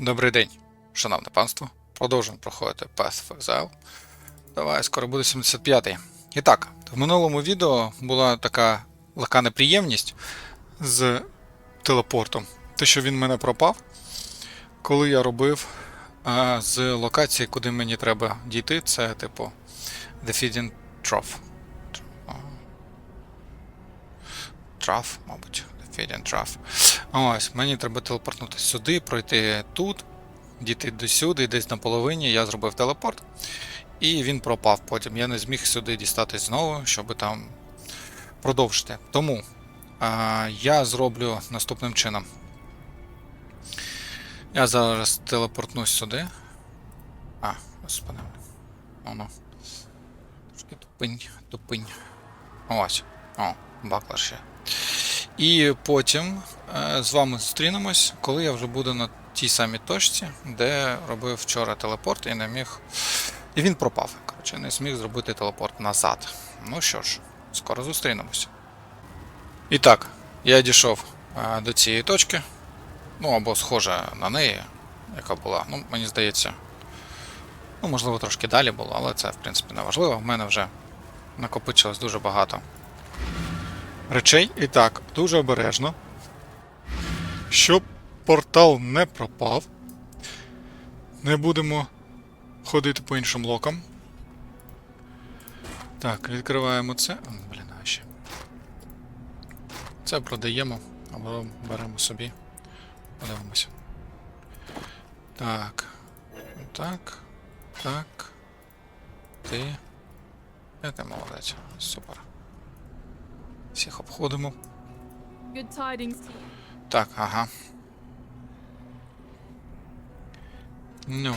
Добрий день, шановне панство. Продовжуємо проходити Path Exile. Давай, скоро буде 75-й. І так, в минулому відео була така легка неприємність з телепортом. Те, що він мене пропав, коли я робив а, з локації, куди мені треба дійти, це типу The Feeding Trough. Trough, мабуть. The Feeding Trough. Ось, мені треба телепортнутися сюди, пройти тут, дійти до сюди, десь на половині я зробив телепорт. І він пропав потім. Я не зміг сюди дістатись знову, щоб там продовжити. Тому а, я зроблю наступним чином. Я зараз телепортнусь сюди. А, господи. Воно. Трошки тупинь, тупинь. Ось. О, баклер ще. І потім з вами зустрінемось, коли я вже буду на тій самій точці, де робив вчора телепорт і не міг. І він пропав. Коротше, не зміг зробити телепорт назад. Ну що ж, скоро зустрінемось. І так, я дійшов е, до цієї точки. Ну або схожа на неї, яка була. Ну, мені здається. Ну, можливо, трошки далі було, але це, в принципі, не важливо. В мене вже накопичилось дуже багато речей. І так, дуже обережно. Щоб портал не пропав. Не будемо ходити по іншим блокам. Так, відкриваємо це. Блін, а ще. Це продаємо або беремо собі. Подивимося. Так. Так. Так. Ти. Е, Ти молодець. Супер. Всіх обходимо. Good tidings to you. Так, ага. Ну.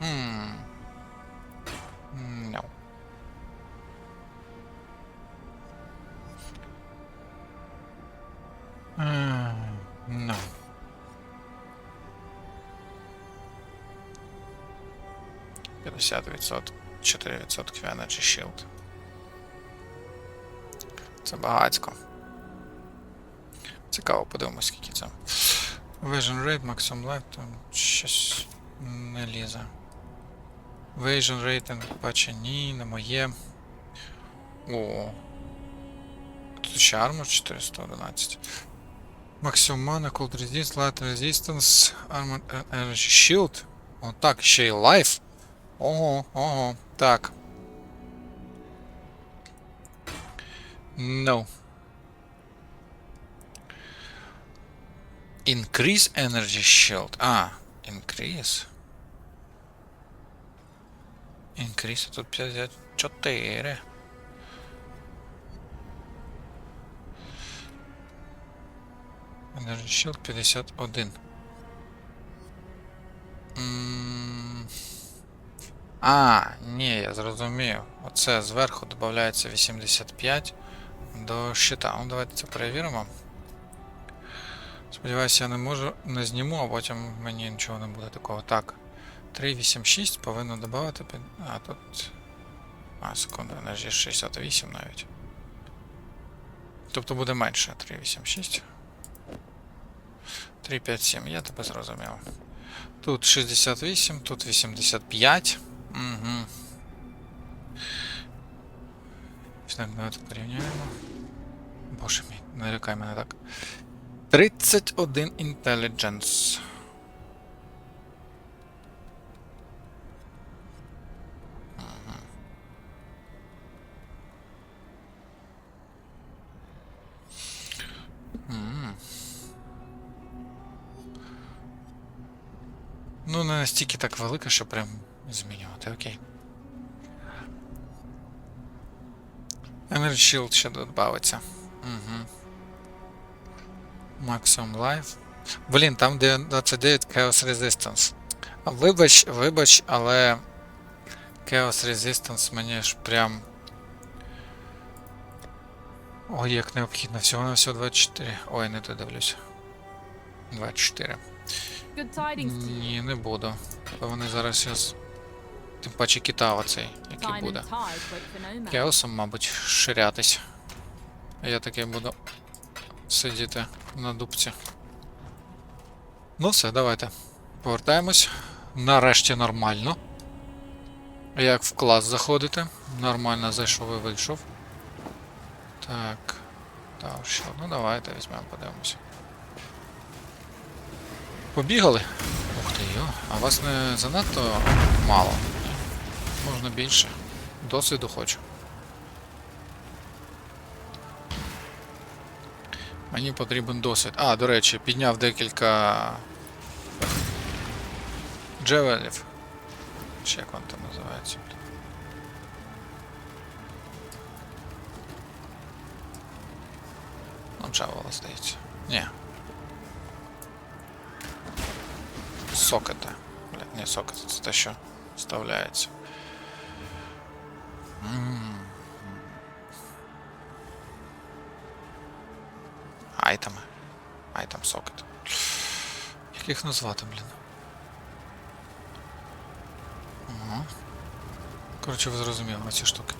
Ну. Ну. П'ятдесят відсотків. 4% Energy Shield. Це багатько. Цікаво, подивимось, скільки це. Vision Rate, Maximum Life, там щось не лізе. Vision Rating, бачу, ні, не моє. О. Тут ще Armor 411. Maximum Mana, Cold Resist, Light Resistance, Armor Energy Shield. О, так, ще й Life. Ого, ого, так. No. Increase energy shield. А, increase. Increase тут 54. Energy shield 51. А, ні, я зрозумів. Оце зверху додається 85 до щита. Ну, давайте це перевіримо. Сподіваюся, я не можу не зніму, а потім мені нічого не буде такого. Так. 386 повинно додати. А, тут. А, секунду, енергія 68 навіть. Тобто буде менше 386. 357, я тебе зрозумів. Тут 68, тут 85. Угу. Так, давайте порівняємо. Боже мій, не лякай мене так. 31 intelligence. Ну, не настільки так велика, що прям змінювати, окей. Energy Shield ще додавиться. Угу. Maximum Life. Блін, там 29 Chaos Resistance. Вибач, вибач, але Chaos Resistance мені ж прям. Ой, як необхідно. Всього на всього 24. Ой, не додивлюсь. 24. Good tidings. Ні, не буду. Бо вони зараз Тим паче китава цей, який буде. Кеосом, мабуть, ширятись. А я таки буду сидіти на дубці. Ну все, давайте. Повертаємось. Нарешті нормально. Як в клас заходити. Нормально зайшов і вийшов. Так. Так, що? Ну давайте візьмемо, подивимося. Побігали? Ух ти йо, а вас не занадто мало? Можна більше. Досвіду хочу. Мені потрібен досвід. А, до речі, підняв декілька джевелів. Чи як він там називається? Ну, джевела, здається. Ні. Сокета. Блядь, не сокет, це те, що вставляється. М. Айтеми. Айтем сокет. Як їх назвати, блін? Ага. Коротше, ви зрозуміли ці штуки.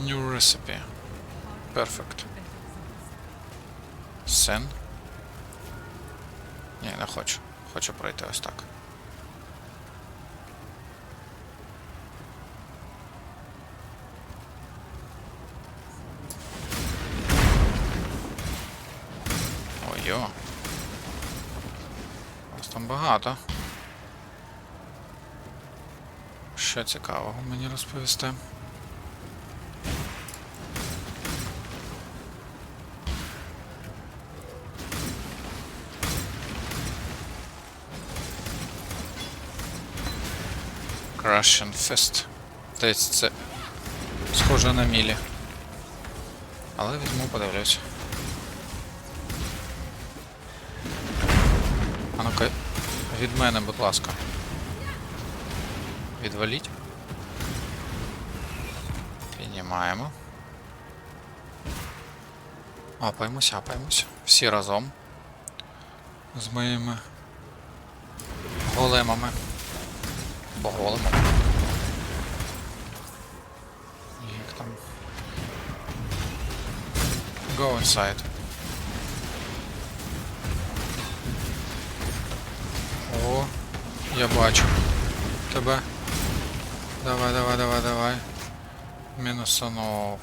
New recipe. Perfect. Sen. Ні, не хочу. Хочу пройти ось так. Що цікавого мені розповісти? Russian Fist. Здається, це схоже на мілі. Але візьму, подивлюсь. А ну-ка, від мене, будь ласка. Відваліть. Піднімаємо. Апаємось, апаємось. Всі разом. З моїми големами. Бо големами. Як там. Go inside. О, я бачу тебе. Давай, давай, давай, давай. Мінусанув.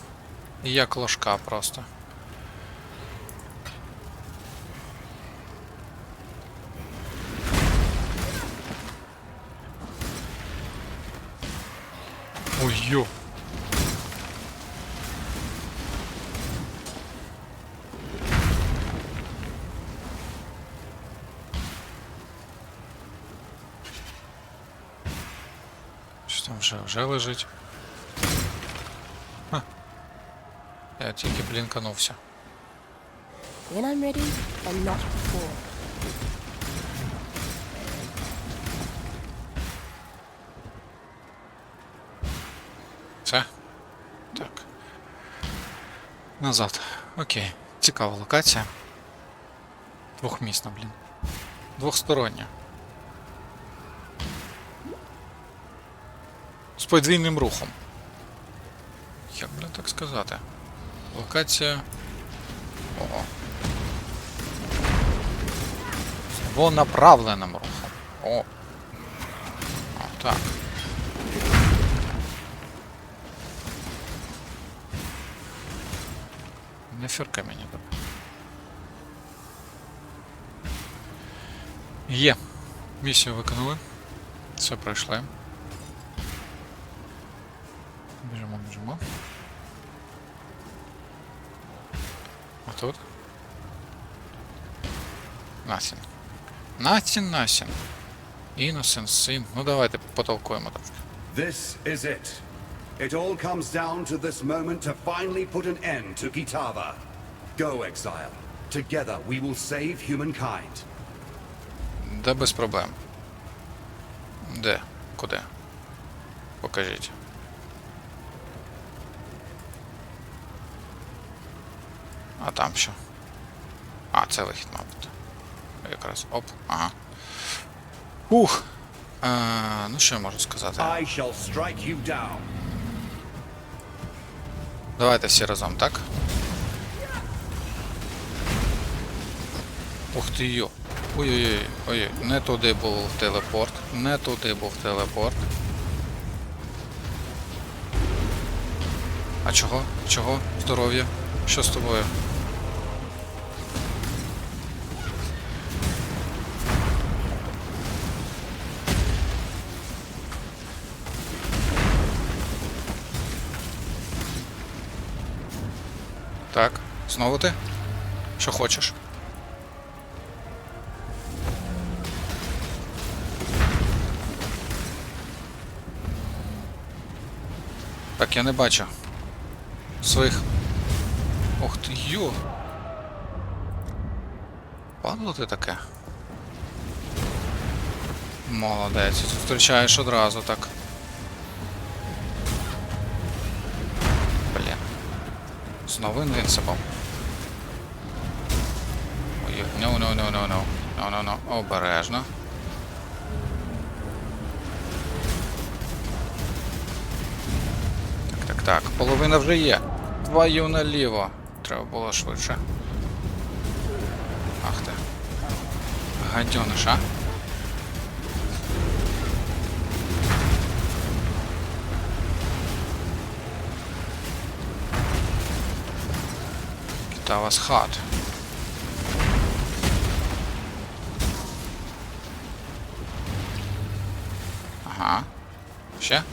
Як ложка просто. Ой, ё. вже, вже лежить? Ха. Я тільки блінканувся. When I'm ready, and not before. Все? Так. Назад. Окей. Цікава локація. Двохмісна, блін. Двохстороння. подвійним рухом. Як би так сказати? Локація. Ого. З двонаправленим рухом. О. О, так. Не фірка мені тут. Є. Місію виконали. Все пройшли. Біжимо, біжимо. А тут? Насін. Насін, насін. Innocent sin. Ну давайте потолкуємо трошки. This is it. It all comes down to this moment to finally put an end to Kitava. Go, exile. Together we will save humankind. Да без проблем. Де? Куди? Покажіть. Там що? А, це вихід, мабуть. Якраз. Оп, ага. Ух. А, ну що я можу сказати? I shall strike you down. Давайте всі разом, так? Ух ти йо. Ой-ой-ой, ой, не туди був телепорт, не туди був телепорт. А чого? Чого? Здоров'я? Що з тобою? Знову ти? Що хочеш? Так, я не бачу. Своїх. Ох ти йо. Падло ти таке? Молодець, зустрічаєш одразу так. Знову Invincible. Ой, no, no, no, no, no. No, no, no. Обережно. Так, так, так. Половина вже є. Твою наліво. Треба було швидше. Ах ти. Гадьониш, а? That was hot. Ага. Ще?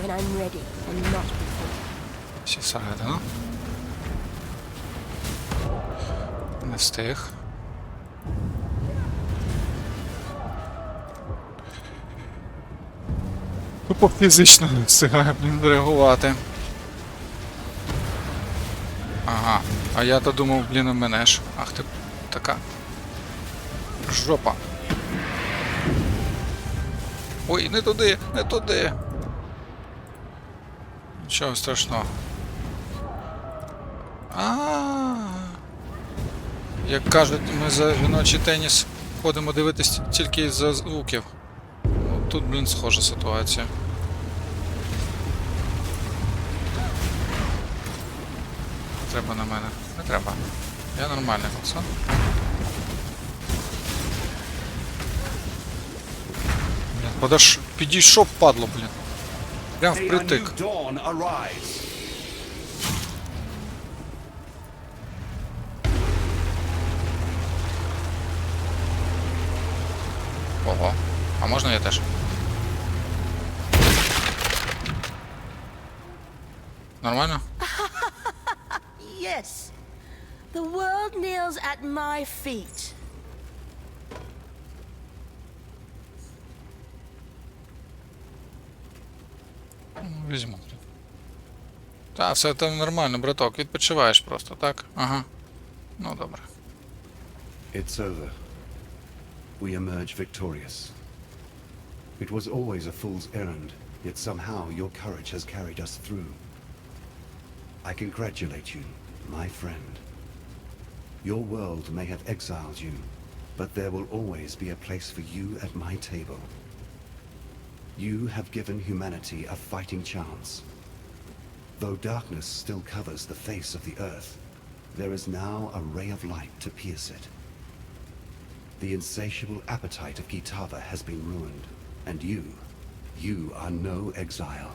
When I'm ready and not before. Всі всередину. Не встиг. Тупо фізично не встигає, блін, реагувати. Ага. А я то думав, блін, у мене ж. Ах ти така. Жопа. Ой, не туди, не туди. Нічого страшного. А. Як кажуть, ми за жіночий теніс ходимо дивитись тільки із-за звуків. Тут, блін, схожа ситуація. Треба на мене. Не треба. Я нормальний пацан. Блін, подаш... підійшов, падло, блін. Прям впритик. Ого. А можна я теж? Нормально? Yes. The world kneels at my feet. Ну, Візьму. Та, все там нормально, браток. Відпочиваєш просто, так? Ага. Ну добре. It's over. We emerge victorious. It was always a fool's errand, yet somehow your courage has carried us through. I congratulate you, my friend. Your world may have exiled you, but there will always be a place for you at my table. You have given humanity a fighting chance. Though darkness still covers the face of the earth, there is now a ray of light to pierce it. The insatiable appetite of Kitava has been ruined, and you, you are no exile.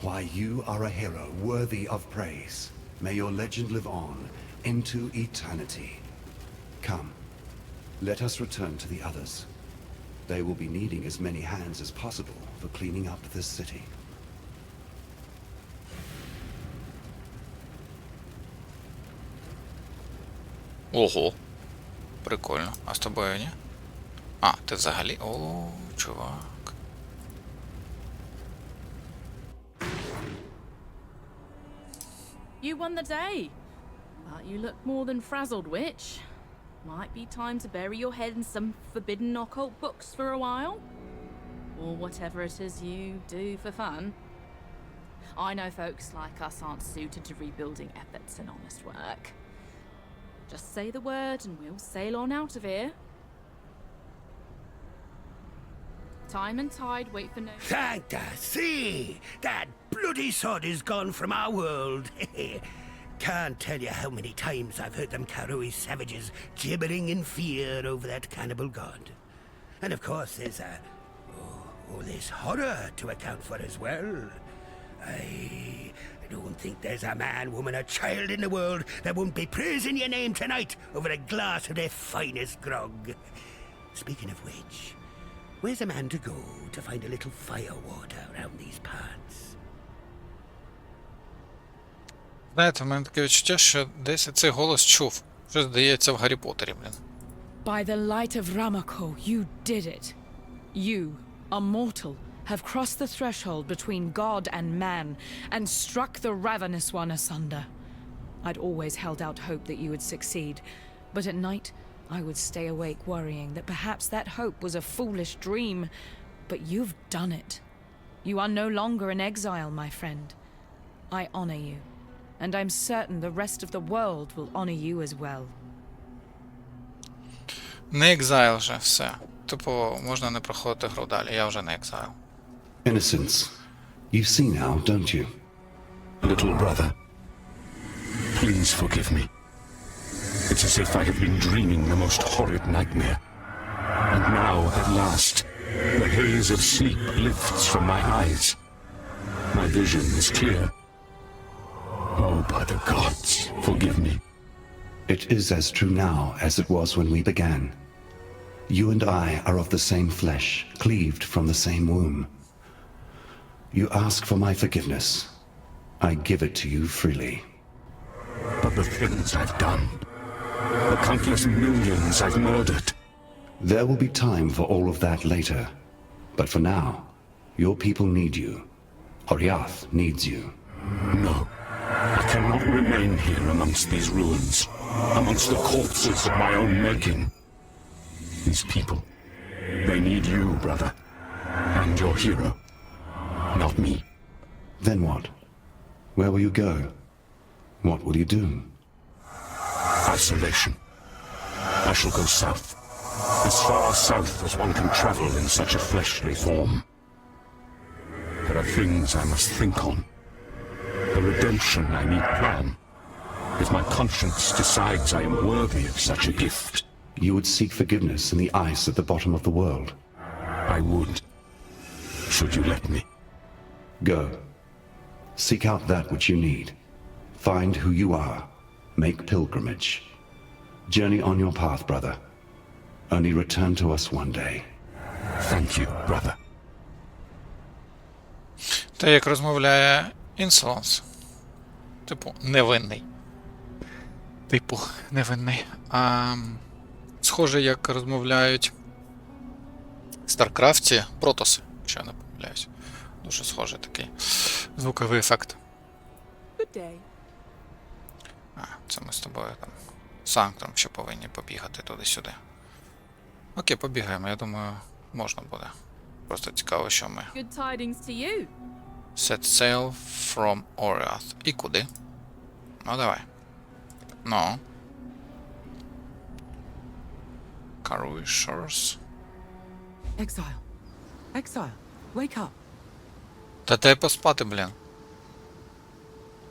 Why, you are a hero worthy of praise. May your legend live on into eternity. Come, let us return to the others. They will be needing as many hands as possible for cleaning up this city. Ого. Прикольно. А з тобою ні? А, ти взагалі. О, чувак. Won the day. But you look more than frazzled, witch. Might be time to bury your head in some forbidden occult books for a while. Or whatever it is you do for fun. I know folks like us aren't suited to rebuilding efforts and honest work. Just say the word and we'll sail on out of here. Time and tide wait for no. Fantasy! That bloody sod is gone from our world. Can't tell you how many times I've heard them Karui savages gibbering in fear over that cannibal god. And of course, there's a. Oh, oh, there's horror to account for as well. I don't think there's a man, woman, or child in the world that won't be praising your name tonight over a glass of their finest grog. Speaking of which, where's a man to go to find a little fire water around these parts? Знаєте, в мене таке відчуття, що десь я цей голос чув. Що здається в Гаррі Поттері, блін. By the light of Ramako, you did it. You, a mortal, have crossed the threshold between God and man and struck the ravenous one asunder. I'd always held out hope that you would succeed, but at night I would stay awake worrying that perhaps that hope was a foolish dream. But you've done it. You are no longer in exile, my friend. I honor you, and I'm certain the rest of the world will honor you as well. Не екзайл вже, все. Типу, можна не проходити гру далі, я вже не екзайл. Innocence. You see now, don't you? Little brother, please forgive me. It's as if I have been dreaming the most horrid nightmare. And now, at last, the haze of sleep lifts from my eyes. My vision is clear. By the gods, forgive me. It is as true now as it was when we began. You and I are of the same flesh, cleaved from the same womb. You ask for my forgiveness. I give it to you freely. But the things I've done, the countless millions I've murdered, There will be time for all of that later. But for now, your people need you. Oriath needs you. No. I cannot remain here amongst these ruins, amongst the corpses of my own making. These people, they need you, brother, and your hero, not me. Then what? Where will you go? What will you do? Isolation. I shall go south, as far south as one can travel in such a fleshly form. There are things I must think on, a redemption I need plan. If my conscience decides I am worthy of such a gift, You would seek forgiveness in the ice at the bottom of the world. I would. Should you let me? Go. Seek out that which you need. Find who you are. Make pilgrimage. Journey on your path, brother. Only return to us one day. Thank you, brother. Те, як розмовляє Insolence. Типу, невинний. Типу, невинний. А, схоже, як розмовляють в Старкрафті Протоси, якщо я не помиляюсь. Дуже схожий такий звуковий ефект. Good day. А, це ми з тобою там з Санктом ще повинні побігати туди-сюди. Окей, побігаємо, я думаю, можна буде. Просто цікаво, що ми. Good tidings to you. Set sail from Oriath. І куди? Ну, давай. Ну. Karui Shores. Exile. Exile. Wake up. Та дай поспати, блін.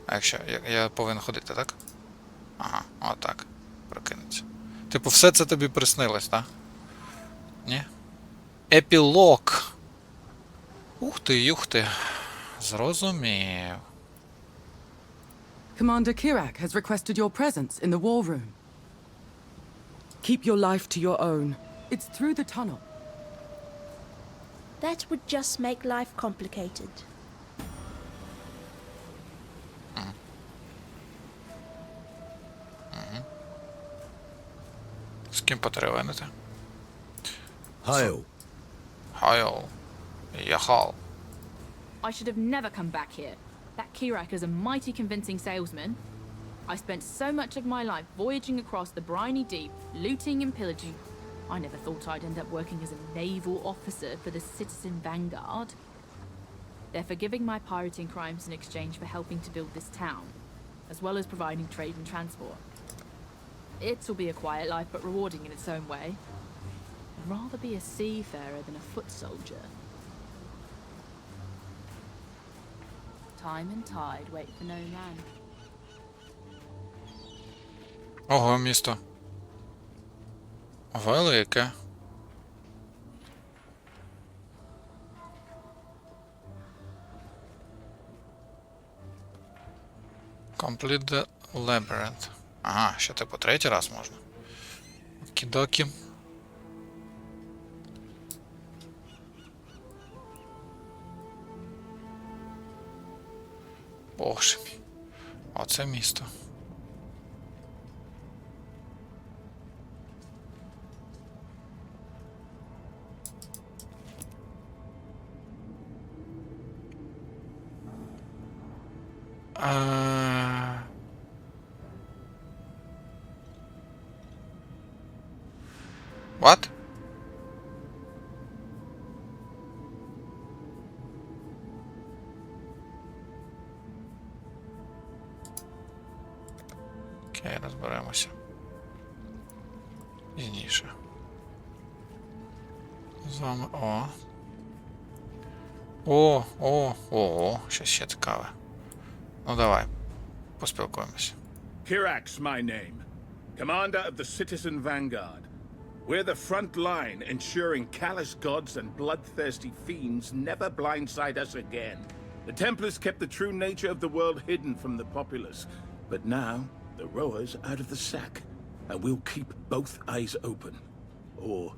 А якщо я, я повинен ходити, так? Ага, отак. Прокинеться. Типу, все це тобі приснилось, так? Ні? Епілог. Ух ти, юх ти. Зрозумів. Commander Kirak has requested your presence in the war room. Keep your life to your own. It's through the tunnel. That would just make life complicated. З ким потеревенити? Hail. Хайл. Яхал. I should have never come back here. That Kirak is a mighty convincing salesman. I spent so much of my life voyaging across the briny deep, looting and pillaging. I never thought I'd end up working as a naval officer for the Citizen Vanguard. They're forgiving my pirating crimes in exchange for helping to build this town, as well as providing trade and transport. It'll be a quiet life, but rewarding in its own way. I'd rather be a seafarer than a foot soldier. Time and tide wait for no man. Ого, місто. Велике. Complete the labyrinth. Ага, ще типу третій раз можна. Кідокі. Боже. Оце місто. А... Окей, розберемося. Пізніше. З вами. О. О, о, о, щось ще цікаве. Ну давай, поспілкуємось. Kirax, my name. Commander of the Citizen Vanguard. We're the front line ensuring callous gods and bloodthirsty fiends never blindside us again. The Templars kept the true nature of the world hidden from the populace, but now the rower's out of the sack, and we'll keep both eyes open. Or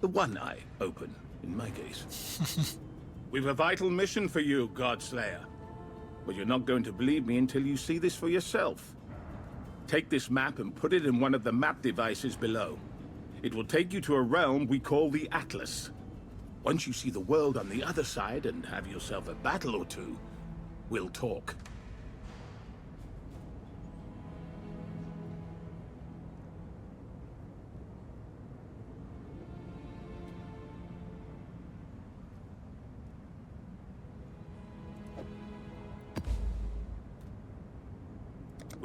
the one eye open, in my case. We've a vital mission for you, Godslayer. But you're not going to believe me until you see this for yourself. Take this map and put it in one of the map devices below. It will take you to a realm we call the Atlas. Once you see the world on the other side and have yourself a battle or two, we'll talk.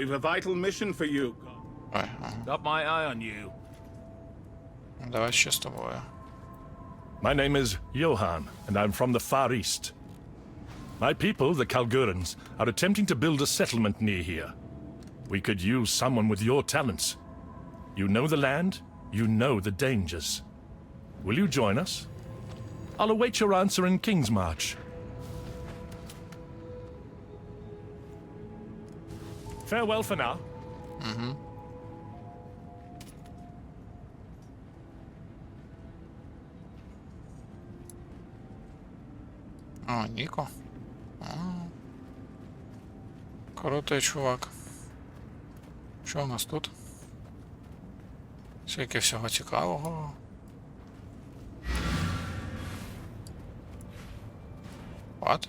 We've a vital mission for you. Ой, ага. Got my eye on you. Давай ще з тобою. My name is Johan, and I'm from the Far East. My people, the Kalgurans, are attempting to build a settlement near here. We could use someone with your talents. You know the land, you know the dangers. Will you join us? I'll await your answer in Kingsmarch. Farewell for now. О, Ніко. А. Крутий чувак. Що у нас тут? Скільки всього цікавого. What?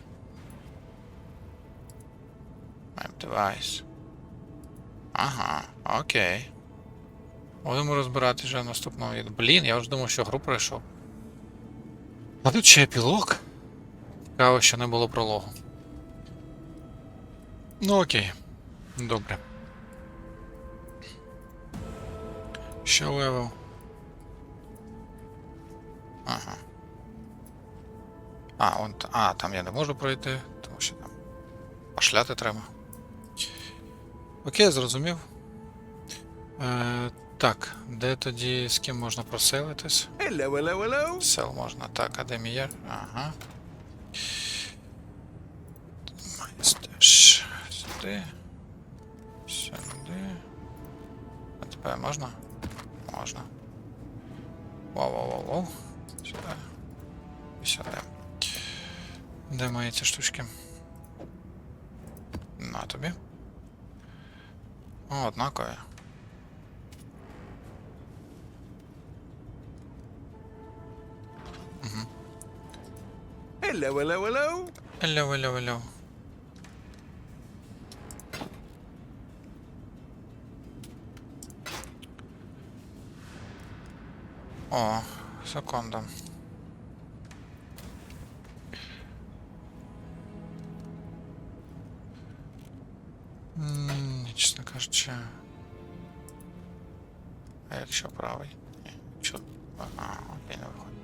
Map device. Ага, окей. Будемо розбирати вже в наступному. Блін, я вже думав, що гру пройшов. А тут ще епілог. Цікаво, що не було прологу. Ну окей. Добре. Ще левел. Ага. А, он, а, там я не можу пройти, тому що там пошляти треба. Окей, зрозумів. Е, так, де тоді з ким можна проселитись? Hello, hello, hello. Сел можна. Так, Академія. Ага. Майстер. Сюди. Сюди. А тепер можна? Можна. Воу-воу-воу-воу. Сюди. І сюди. Де мої ці штучки? На тобі. О, однакові. Hello, hello, hello. Hello, hello, hello. О, секунда. Чесно. А якщо правий? Ні, якщо Ага, окей, не виходить.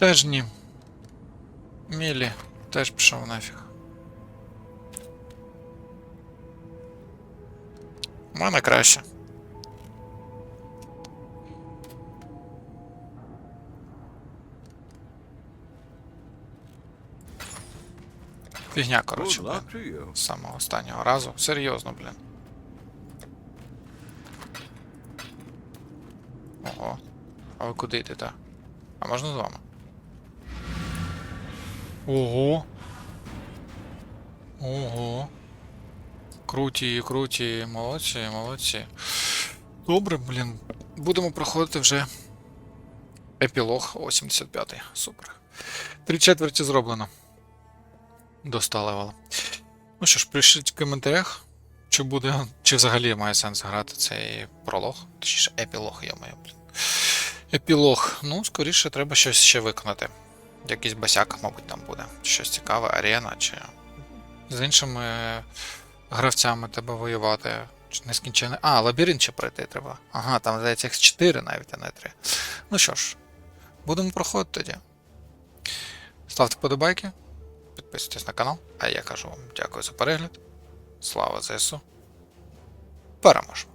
Теж ні. Мілі теж пішов нафіг. У мене краще. Фігня, коротше, блін. З самого останнього разу. Серйозно, блін. Ого. А ви куди йдете? А можна з вами? Ого. Ого. Круті, круті, молодці, молодці. Добре, блін. Будемо проходити вже епілог 85-й. Супер. Три четверті зроблено. До 100 левела. Ну що ж, пишіть в коментарях, чи буде, чи взагалі має сенс грати цей пролог. Точніше, епілог, я маю, блін. Епілог. Ну, скоріше, треба щось ще виконати. Якийсь басяк, мабуть, там буде. Щось цікаве, арена, чи з іншими гравцями треба воювати. Чи Нескінчене. А, лабіринт ще пройти треба. Ага, там здається їх 4 навіть, а не 3. Ну що ж, будемо проходити тоді. Ставте подобайки, підписуйтесь на канал, а я кажу вам дякую за перегляд. Слава ЗСУ. Переможемо!